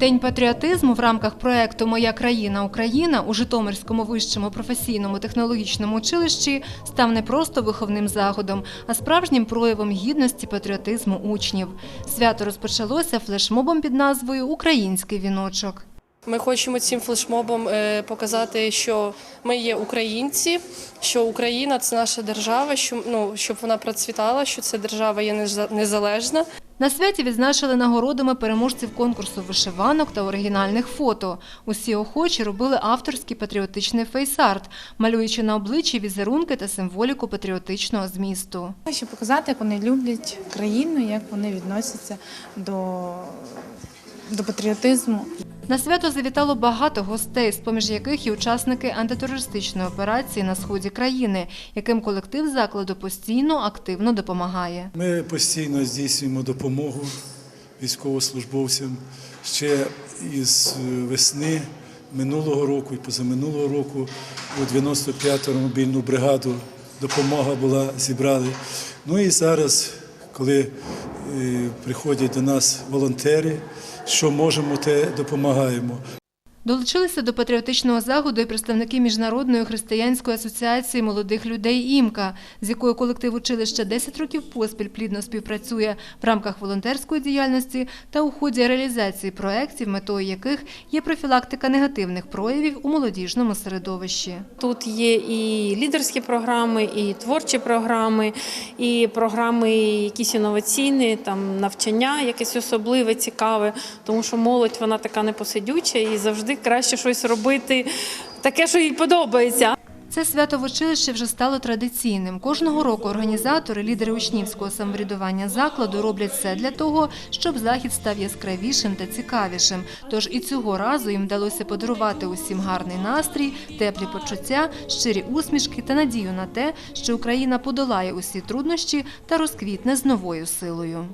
День патріотизму в рамках проекту Моя країна Україна у Житомирському вищому професійному технологічному училищі став не просто виховним заходом, а справжнім проявом гідності патріотизму учнів. Свято розпочалося флешмобом під назвою Український віночок. Ми хочемо цим флешмобом е, показати, що ми є українці, що Україна це наша держава, що ну щоб вона процвітала, що ця держава є неза- незалежна. На святі відзначили нагородами переможців конкурсу вишиванок та оригінальних фото. Усі охочі робили авторський патріотичний фейс-арт, малюючи на обличчі візерунки та символіку патріотичного змісту. Щоб показати, як вони люблять країну, як вони відносяться до, до патріотизму. На свято завітало багато гостей, з-поміж яких і учасники антитерористичної операції на сході країни, яким колектив закладу постійно активно допомагає. Ми постійно здійснюємо допомогу військовослужбовцям ще із весни минулого року і позаминулого року у 95-ту мобільну бригаду допомога була зібрали. Ну і зараз, коли е, приходять до нас волонтери, що можемо, те допомагаємо. Долучилися до патріотичного заходу і представники Міжнародної християнської асоціації молодих людей «Імка», з якою колектив училища 10 років поспіль плідно співпрацює в рамках волонтерської діяльності та у ході реалізації проєктів, метою яких є профілактика негативних проявів у молодіжному середовищі. Тут є і лідерські програми, і творчі програми, і програми якісь інноваційні, там навчання, якесь особливе, цікаве, тому що молодь вона така непосидюча і завжди краще щось робити, таке, що їй подобається. Це свято в училищі вже стало традиційним. Кожного року організатори, лідери учнівського самоврядування закладу роблять все для того, щоб захід став яскравішим та цікавішим. Тож і цього разу їм вдалося подарувати усім гарний настрій, теплі почуття, щирі усмішки та надію на те, що Україна подолає усі труднощі та розквітне з новою силою.